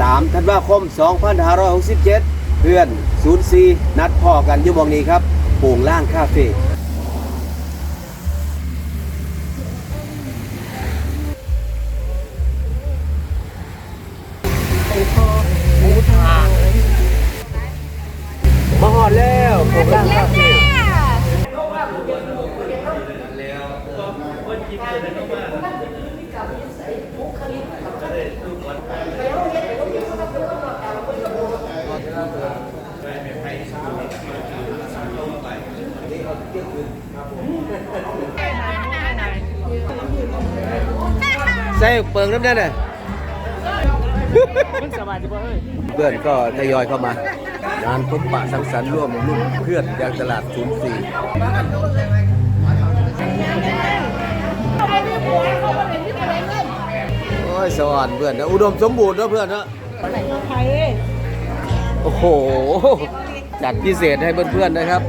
3ธันวาคม 2567 เพื่อน 04 นัดพ่อกันอยู่หมองนี้ครับโป่งล่างคาเฟ่ ใส่เปิงน้ำแน่น่ะมันสบายดีป่ะเฮ้ยเพื่อนก็ทยอยเข้ามางานพบปะสังสรรค์ร่วมรุ่นเพื่อนยางตลาด 04 โอ้ยสวัสดีเพื่อนนะอุดมสมบูรณ์นะเพื่อนนะโอ้โห จัดพิเศษให้เพื่อนๆนะครับ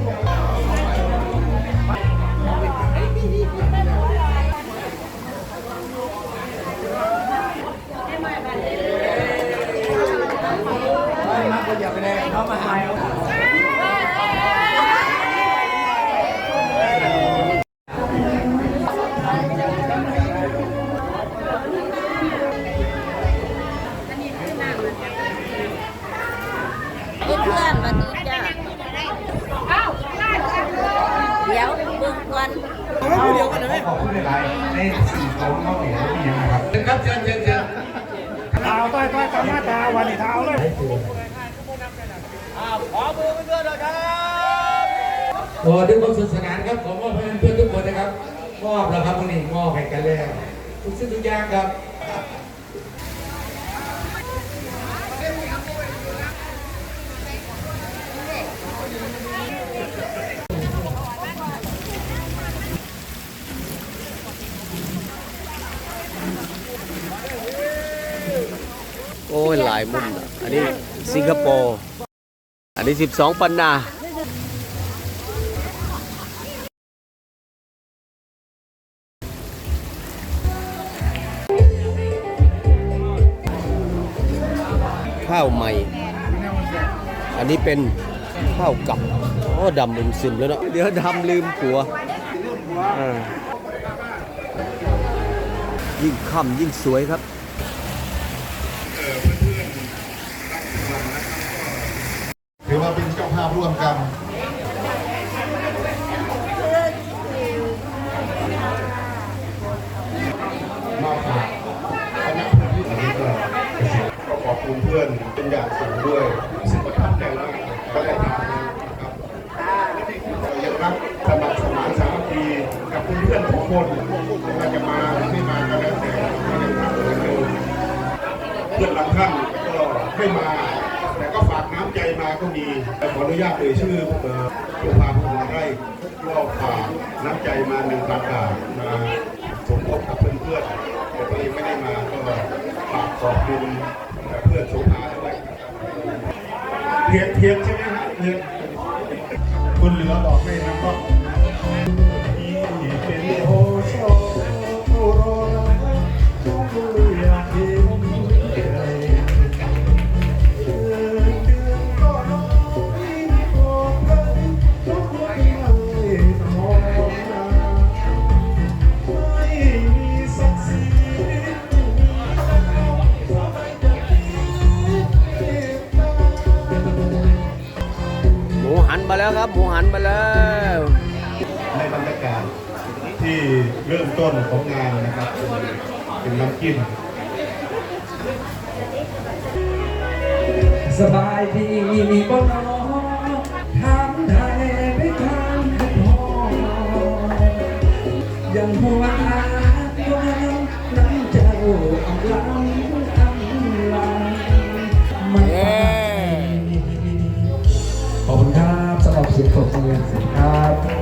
าวัน้าตาวันนี้เท้าเลยโอ้ด้วยความสนุกสนานครับขอมอบให้เพื่อนทุกคนนะครับ มอบแล้วครับวันนี้มอบให้กันแล้วทุกสิ่งทุกอย่างครับ โอ้ยหลายมุมนะอันนี้สิงคโปร์อันนี้ 12 ปันนาข้าวใหม่ อันนี้เป็นข้าวกับโอ้ดำมุมซึมแล้วเนาะเดี๋ยวดำลืมผัวอ่ายิ่งค่ำยิ่งสวยครับ ถือว่าเป็นเจ้าภาพร่วมกันนอกจากคณะเพื่อนนี้ก็ขอบคุณเพื่อนเป็นอย่างสูงด้วยรู้สึกประทับใจมากก็ได้ทำนะครับยังรักสมัครสมานสามัคคีกับเพื่อนทุกคน ญาตเอ่ยชื่อเอ่อสุภาพงษ์ไร่ก็ฝากน้ำใจมาหนึ่งพันบาทมาสมทบกับเพื่อนๆแต่ตอนนี้ไม่ได้มาก็ฝากขอบคุณเพื่อนโสภาด้วยเทียนเทียนใช่ไหมฮะเทียนคุณเหลือบอกให้นะก็ แล้วครับ หมูหันมาแล้ว ในบรรยากาศที่เริ่มต้นของงานนะครับ เป็นนน้ำจิ้มสบายดีบ่นอถามไทยไปทางคุณพ่อยังหัวอาตั สีย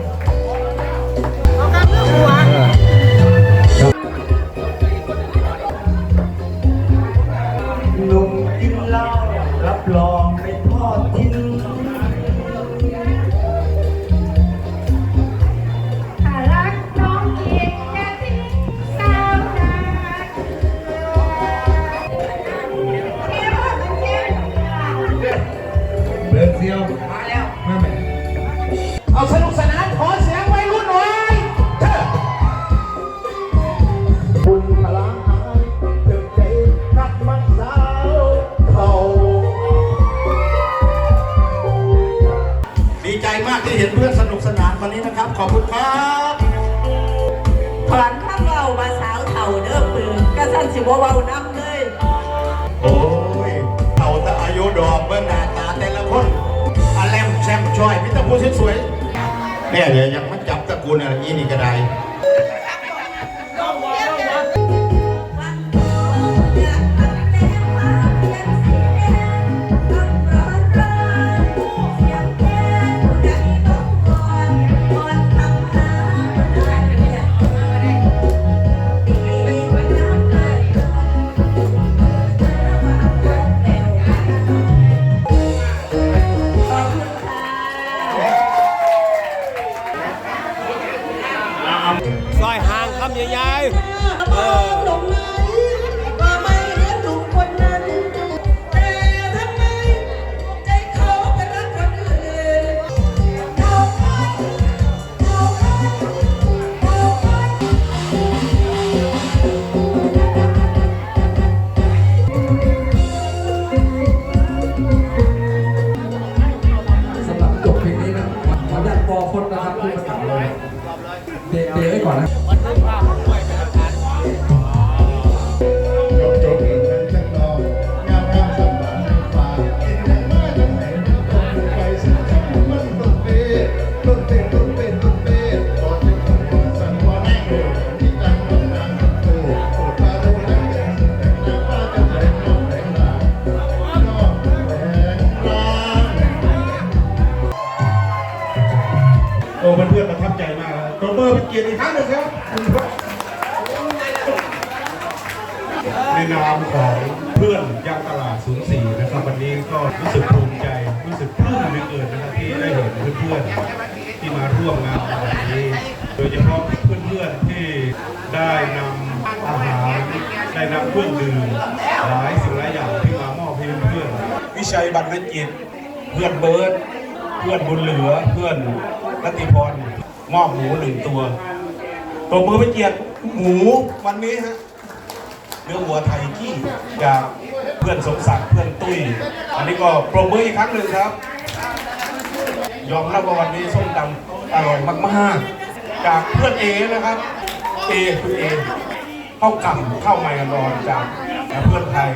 นเพื่อนสนุกสนานวันนี้นะครับ ขอบคุณครับถอนข้าเว้ามาสาวเถ่าเด้อปืนกระสันสิบ่เว้านำเลยโอ้ยเต่าตะอายุดอกเบื้องหน้าตาแต่ละคนอาแลมแชมช่อยมิตรผู้สวยๆเนี่ยเดี๋ยวยังมาจับตระกูลอะไรอีนี่ก็ได้ ซอยห่างคำใหญ่ๆ วนรางโอ้เพื่อนๆประทับใจมาก โรเบอร์เป็นเกียรติอีกครั้งหนึ่งครับในนามของเพื่อนยางตลาด04นะครับวันนี้ก็รู้สึกภูมิใจรู้สึกปลื้มเหลือเกินนะครับที่ได้เห็นเพื่อนๆที่มาร่วมงานในวันนี้ โดยเฉพาะเพื่อนๆที่ได้นำอาหารได้นำเครื่องดื่มหลายสิ่งหลายอย่างที่มามอบให้เพื่อนๆวิชัยบรรณจิต เพื่อนเบิร์ดเพื่อนบุญเหลือเพื่อนรัติพร มอบหมูหนึ่งตัวตัวมือเป็นเกียรติหมูวันนี้ฮะเนื้อวัวไทยกี้จากเพื่อนสมศักดิ์เพื่อนตุ้ย อันนี้ก็ปรบมืออีกครั้งหนึ่งครับ ยอมรับว่าวันนี้ส้มตำอร่อยมากๆ จากเพื่อนเอนะครับเอคือเอข้าวกำข้าวไมกันรอนจากเพื่อนไทย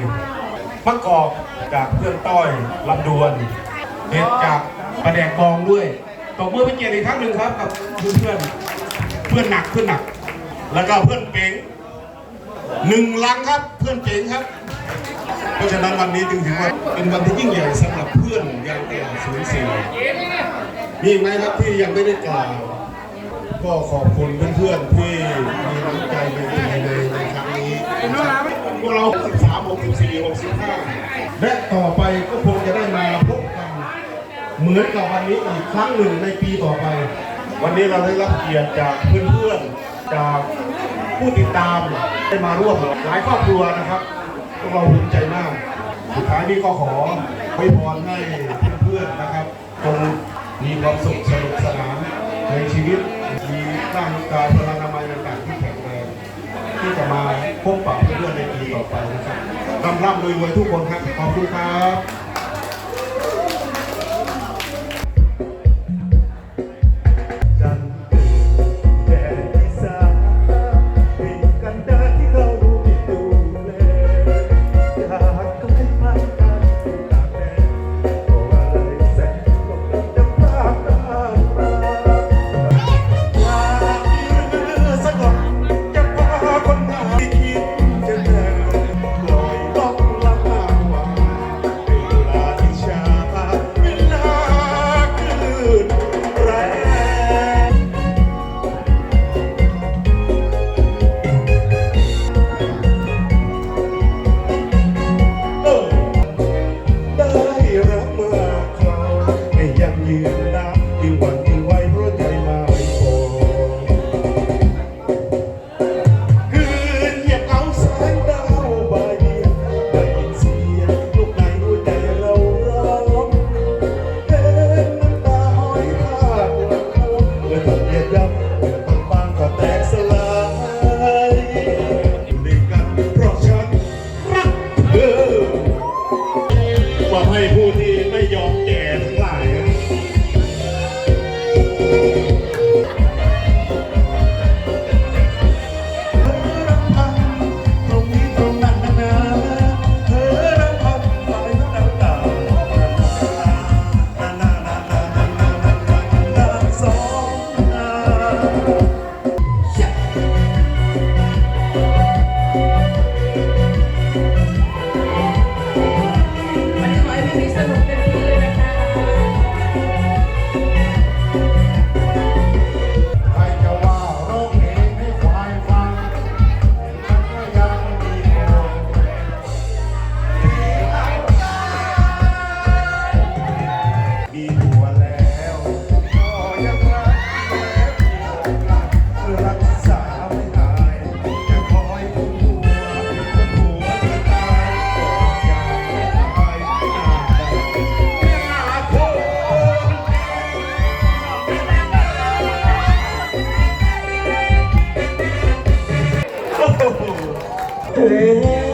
มะกอกจากเพื่อนต้อยลำดวนเห็ดจากประแดกกองด้วย ตบมือเป็นเกียรติอีกครั้งหนึ่งครับกับเพื่อนเพื่อนเพื่อนหนักเพื่อนหนัก แล้วก็เพื่อนเป๋งหนึ่งลังครับเพื่อนเจ๋งครับ เพราะฉะนั้นวันนี้จึงถือว่าเป็นวันที่ยิ่งใหญ่สำหรับเพื่อนยางตลาดศูนย์สี่มีไหมครับที่ยังไม่ได้กล่าวก็ขอบคุณเพื่อนๆที่มีน้ำใจเป็นในในครั้งนี้พวกเรา 13 64 65 และต่อไปก็คง เหมือนกับวันนี้อีกครั้งหนึ่งในปีต่อไป วันนี้เราได้รับเกียรติจากเพื่อนๆจากผู้ติดตามได้มาร่วมหลายครอบครัวนะครับพวกเราภูมิใจมาก สุดท้ายนี้ก็ขออวยพรให้เพื่อนๆนะครับจงมีความสุขสนุกสนานในชีวิตมีร่างกายพลานามัยต่างๆที่แข็งแรงที่จะมาพบปะเพื่อนๆในปีต่อไปนะครับร่ำร่ำรวยๆทุกคนครับขอบคุณครับ creer.